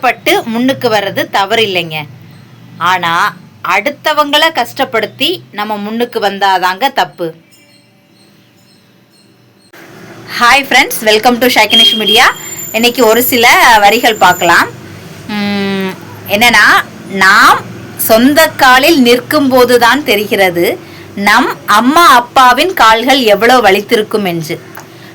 கஷ்டப்பட்டு முன்னுக்கு வர்றது தவறு இல்லைங்க ஆனால் அடுத்தவங்களை கஷ்டப்படுத்தி நம்ம முன்னுக்கு வந்தாதாங்க தப்பு. ஹாய் ஃப்ரெண்ட்ஸ் வெல்கம் டு ஷாக்கினிஷ் மீடியா இன்னைக்கு ஒரு சில வரிகள் பார்க்கலாம். உம், என்னன்னா நாம் சொந்த காலில் நிற்கும் போதுதான் தெரிகிறது. நம் அம்மா அப்பாவின் கால்கள் எவ்வளவு வலித்திருக்கும் என்று.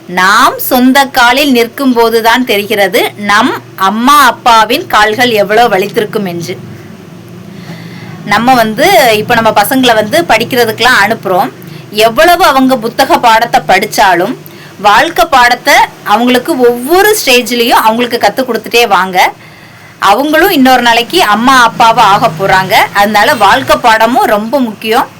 நாம் சொந்த காலில் நிற்கும் போதுதான் தெரிகிறது நம் அம்மா அப்பாவின் கால்கள் எவ்வளவு வலித்திருக்கும் என்று. நம்ம வந்து இப்போ நம்ம பசங்களை வந்து படிக்கிறதுக்கெல்லாம் அனுப்புகிறோம் எவ்வளவு அவங்க புத்தக பாடத்தை படித்தாலும் வாழ்க்கை பாடத்தை அவங்களுக்கு ஒவ்வொரு ஸ்டேஜ்லேயும் அவங்களுக்கு கற்றுக் கொடுத்துட்டே வாங்க. அவங்களும் இன்னொரு நாளைக்கு அம்மா அப்பாவை ஆக போகிறாங்க அதனால வாழ்க்கை பாடமும் ரொம்ப முக்கியம்.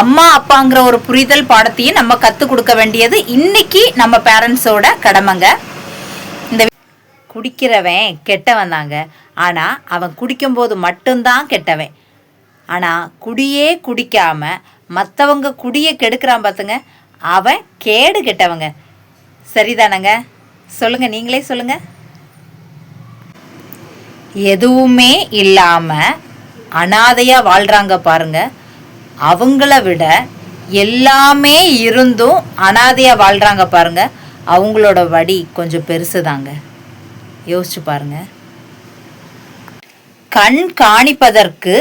அம்மா அப்பாங்கிற ஒரு புரிதல் பாடத்தையும் நம்ம கற்றுக் கொடுக்க வேண்டியது இன்னைக்கு நம்ம பேரண்ட்ஸோட கடமைங்க. இந்த குடிக்கிறவன் கெட்டவன் தாங்க. ஆனால் அவன் குடிக்கும்போது மட்டும்தான் கெட்டவன். ஆனால் குடியே குடிக்காம மற்றவங்க குடியை கெடுக்கிறான் பார்த்துங்க அவன் கேடு கெட்டவங்க. சரிதானங்க? சொல்லுங்க நீங்களே சொல்லுங்க. எதுவுமே இல்லாமல் அனாதையாக வாழ்கிறாங்க பாருங்கள் அவங்கள விட எல்லாமே இருந்தும் அனாதையாக வாழ்கிறாங்க பாருங்க. அவங்களோட வடி கொஞ்சம் பெருசுதாங்க. யோசிச்சு பாருங்க. கண் காணிப்பதற்கு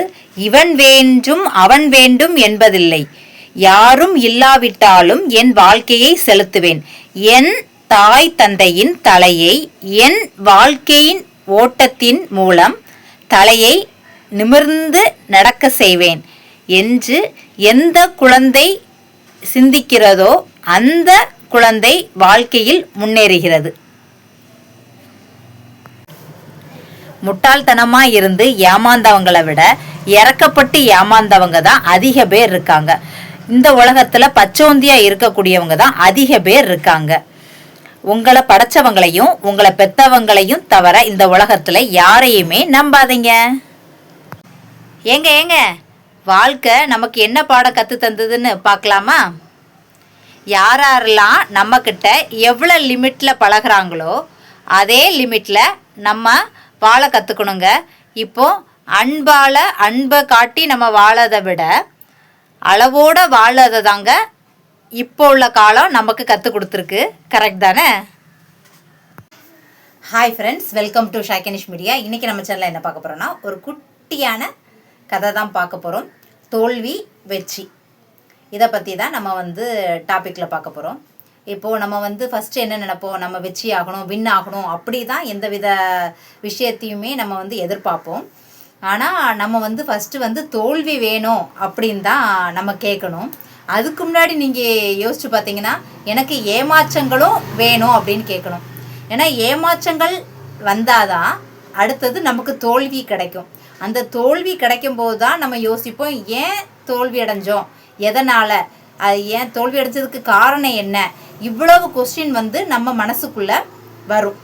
இவன் வேண்டும் அவன் வேண்டும் என்பதில்லை. யாரும் இல்லாவிட்டாலும் என் வாழ்க்கையை செலுத்துவேன். என் தாய் தந்தையின் தலையை என் வாழ்க்கையின் ஓட்டத்தின் மூலம் தலையை நிமிர்ந்து நடக்க செய்வேன். என்று எந்த குழந்தை சிந்திக்கிறதோ அந்த குழந்தை வாழ்க்கையில் முன்னேறுகிறது. முட்டாள்தனமா இருந்து ஏமாந்தவங்களை விட இறக்கப்பட்டு ஏமாந்தவங்க தான் அதிக பேர் இருக்காங்க. இந்த உலகத்துல பச்சோந்தியா இருக்கக்கூடியவங்க தான் அதிக பேர் இருக்காங்க. உங்களை படைச்சவங்களையும் உங்களை பெத்தவங்களையும் தவிர இந்த உலகத்துல யாரையுமே நம்பாதீங்க. ஏங்க ஏங்க. வாழ்க்கை நமக்கு என்ன பாடம் கற்று தந்ததுன்னு பார்க்கலாமா? யார் யாரெல்லாம் நம்மக்கிட்ட எவ்வளோ லிமிட்டில் பழகுறாங்களோ அதே லிமிட்டில் நம்ம வாழ கற்றுக்கணுங்க இப்போ அன்பால் அன்பை காட்டி நம்ம வாழதை விட அளவோடு வாழதை தாங்க இப்போ உள்ள காலம் நமக்கு கற்றுக் கொடுத்துருக்கு. கரெக்ட் தானே? ஹாய் ஃப்ரெண்ட்ஸ் வெல்கம் டு ஷாக்கினிஷ் மீடியா இன்றைக்கி நம்ம சேனலில் என்ன பார்க்க போகிறோன்னா ஒரு குட்டியான கதை தான் பார்க்க போகிறோம் தோல்வி வெற்றி. இதை பற்றி தான் நம்ம வந்து டாப்பிக்கில் பார்க்க போகிறோம் இப்போது நம்ம வந்து ஃபஸ்ட்டு என்ன நினைப்போம்? நம்ம வெற்றி ஆகணும் வின் ஆகணும் அப்படி தான் எந்த வித விஷயத்தையுமே நம்ம வந்து எதிர்பார்ப்போம். ஆனால் நம்ம வந்து ஃபஸ்ட்டு வந்து தோல்வி வேணும் அப்படின்னு தான் நம்ம கேட்கணும். அதுக்கு முன்னாடி நீங்கள் யோசிச்சு பார்த்தீங்கன்னா எனக்கு ஏமாற்றங்களும் வேணும் அப்படின்னு கேட்கணும். ஏன்னா ஏமாற்றங்கள் வந்தாதான் அடுத்தது நமக்கு தோல்வி கிடைக்கும். அந்த தோல்வி கிடைக்கும் போது தான் நம்ம யோசிப்போம் ஏன் தோல்வி அடைஞ்சோம்? எதனால்? அது ஏன் தோல்வி அடைஞ்சதுக்கு காரணம் என்ன? இவ்வளவு கொஸ்டின் வந்து நம்ம மனசுக்குள்ள வரும்.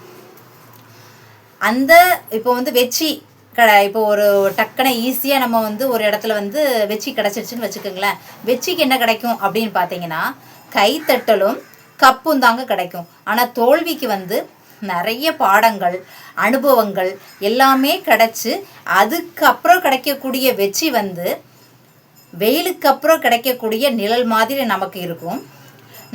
அந்த இப்போ வந்து வெற்றி க இப்போ ஒரு டக்குன ஈஸியாக நம்ம வந்து ஒரு இடத்துல வந்து வெற்றி கிடச்சிருச்சுன்னு வச்சுக்கோங்களேன். வெற்றிக்கு என்ன கிடைக்கும் அப்படின்னு பார்த்தீங்கன்னா கைத்தட்டலும் கப்பும் தாங்க கிடைக்கும். ஆனால் தோல்விக்கு வந்து நிறைய பாடங்கள் அனுபவங்கள் எல்லாமே கிடச்சி அதுக்கப்புறம் கிடைக்கக்கூடிய வெற்றி வந்து வெயிலுக்கு அப்புறம் கிடைக்கக்கூடிய நிழல் மாதிரி நமக்கு இருக்கும்.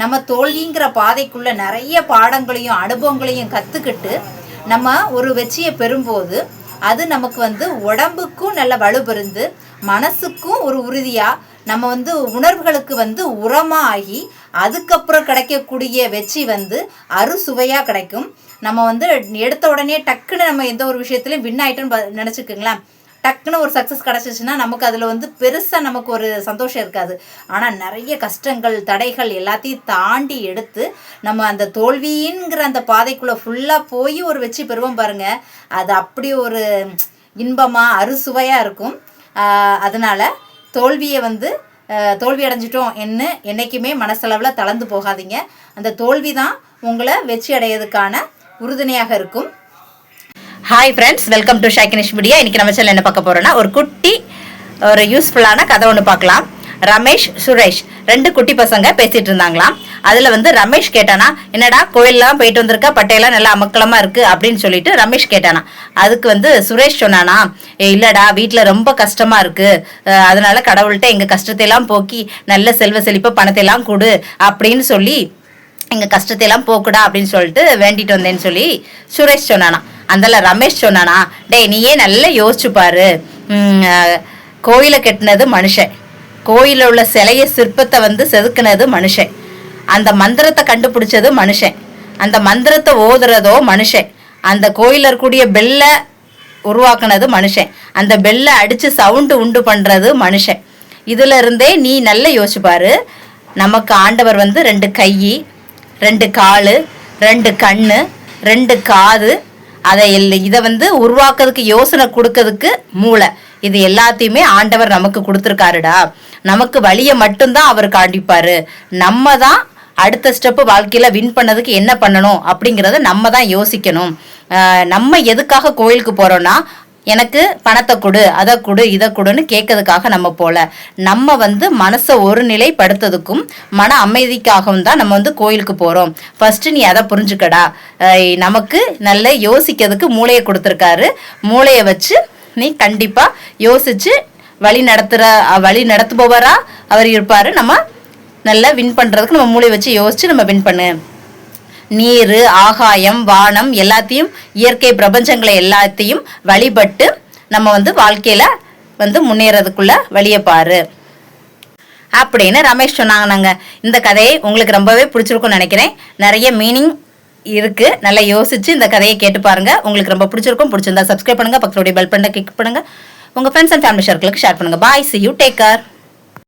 நம்ம தோல்விங்கிற பாதைக்குள்ளே நிறைய பாடங்களையும் அனுபவங்களையும் கற்றுக்கிட்டு நம்ம ஒரு வெற்றியை பெறும்போது அது நமக்கு வந்து உடம்புக்கும் நல்ல வலுபெருந்து மனசுக்கும் ஒரு உறுதியாக நம்ம வந்து உணர்வுகளுக்கு வந்து உரமாக ஆகி அதுக்கப்புறம் கிடைக்கக்கூடிய வெற்றி வந்து அறுசுவையாக கிடைக்கும். நம்ம வந்து எடுத்த உடனே டக்குன்னு நம்ம எந்த ஒரு விஷயத்துலையும் வின் ஆகிட்டோன்னு நினச்சிக்கோங்களேன். டக்குன்னு ஒரு சக்ஸஸ் கிடச்சிச்சுன்னா நமக்கு அதில் வந்து பெருசாக நமக்கு ஒரு சந்தோஷம் இருக்காது. ஆனால் நிறைய கஷ்டங்கள் தடைகள் எல்லாத்தையும் தாண்டி எடுத்து நம்ம அந்த தோல்விங்கிற அந்த பாதைக்குள்ளே ஃபுல்லாக போய் ஒரு வெற்றி பெறுவோம் பாருங்க. அது அப்படி ஒரு இன்பமாக அறுசுவையாக இருக்கும். அதனால் தோல்வியை வந்து தோல்வி அடைஞ்சிட்டோம் என்ன என்றைக்குமே மனசளவில் தளர்ந்து போகாதீங்க. அந்த தோல்வி தான் உங்களை வெற்றி அடையிறதுக்கான உறுதுணையாக இருக்கும். ஹாய் ஃப்ரெண்ட்ஸ் வெல்கம் டு ஷாக்கினிஷ் மீடியா இன்னைக்கு நம்ம சேனல் என்ன பார்க்க போறோம்னா ஒரு குட்டி ஒரு யூஸ்ஃபுல்லான கதை ஒன்று பார்க்கலாம். ரமேஷ் சுரேஷ் ரெண்டு குட்டி பசங்க பேசிட்டு இருந்தாங்களாம். அதில் வந்து ரமேஷ் கேட்டானா என்னடா கோயிலெலாம் போயிட்டு வந்திருக்கா? பட்டையெல்லாம் நல்லா அமக்கலமா இருக்கு? அப்படின்னு சொல்லிட்டு ரமேஷ் கேட்டானா. அதுக்கு வந்து சுரேஷ் சொன்னானா "ஏ, இல்லடா வீட்டில் ரொம்ப கஷ்டமா இருக்கு. அதனால கடவுள்கிட்ட எங்க கஷ்டத்தை எல்லாம் போக்கி நல்ல செல்வ செழிப்பு பணத்தை எல்லாம் கொடு அப்படின்னு சொல்லி எங்கள் கஷ்டத்தையெல்லாம் போக்குடா அப்படின்னு சொல்லிட்டு வேண்டிட்டு வந்தேன்னு சொல்லி சுரேஷ் சொன்னானா. அந்தல ரமேஷ் சொன்னானா டேய் நீயே நல்லா யோசிச்சு பாரு. கோயிலை கட்டினது மனுஷன். கோயிலில் உள்ள சிலைய சிற்பத்தை வந்து செதுக்குனது மனுஷன். அந்த மந்திரத்தை கண்டுபிடிச்சது மனுஷன். அந்த மந்திரத்தை ஓதுறதோ மனுஷன். அந்த கோயிலில் இருக்கக்கூடிய பெல்லை உருவாக்குனது மனுஷன். அந்த பெல்லை அடிச்சு சவுண்டு உண்டு பண்றது மனுஷன். இதுல இருந்தே நீ நல்லா யோசிச்சு நமக்கு ஆண்டவர் வந்து ரெண்டு கை ரெண்டு கால் ரெண்டு கண்ணு ரெண்டு காது. அதை எல் இதை வந்து உருவாக்குறதுக்கு யோசனை கொடுக்கறதுக்கு மூளை. இது எல்லாத்தையுமே ஆண்டவர் நமக்கு கொடுத்துருக்காருடா. நமக்கு வழியை மட்டும்தான் அவர் காண்டிப்பார் நம்ம தான் அடுத்த ஸ்டெப்பு வாழ்க்கையில் வின் பண்ணதுக்கு என்ன பண்ணணும் அப்படிங்கிறத நம்ம தான் யோசிக்கணும். நம்ம எதுக்காக கோயிலுக்கு போகிறோன்னா எனக்கு பணத்தை கொடு அதை கொடு இதை கொடுன்னு கேட்கறதுக்காக நம்ம போல. நம்ம வந்து மனசை ஒரு நிலைப்படுத்துறதுக்கும் மன அமைதிக்காகவும் தான் நம்ம வந்து கோயிலுக்கு போறோம். ஃபர்ஸ்ட் நீ அதை புரிஞ்சுக்கடா. நமக்கு நல்ல யோசிக்கிறதுக்கு மூளையை கொடுத்துருக்காரு. மூளையை வச்சு நீ கண்டிப்பா யோசிச்சு வழி நடத்துற வழி நடத்துபவரா அவர் இருப்பாரு. நம்ம நல்லா வின் பண்றதுக்கு நம்ம மூளை வச்சு யோசிச்சு நம்ம வின் பண்ணு. நீர் ஆகாயம் வானம் எல்லாத்தையும் இயற்கை பிரபஞ்சங்களை எல்லாத்தையும் வழிபட்டு நம்ம வந்து வாழ்க்கையில வந்து முன்னேறதுக்குள்ள வழியை பாரு. அப்படின்னு ரமேஷ் சொன்னாங்க நாங்கள் இந்த கதையை உங்களுக்கு ரொம்பவே பிடிச்சிருக்கும்னு நினைக்கிறேன். நிறைய மீனிங் இருக்கு. நல்லா யோசிச்சு இந்த கதையை கேட்டு பாருங்க. உங்களுக்கு ரொம்ப பிடிச்சிருக்கும். பிடிச்சிருந்தா சப்ஸ்கிரைப் பண்ணுங்க. பக்கத்துடைய பெல் பண்ண கிளிக் பண்ணுங்க. உங்க ஃப்ரெண்ட்ஸ் அண்ட் ஃபேமிலி சர்க்கிளுக்கு ஷேர் பண்ணுங்க. Bye see you take care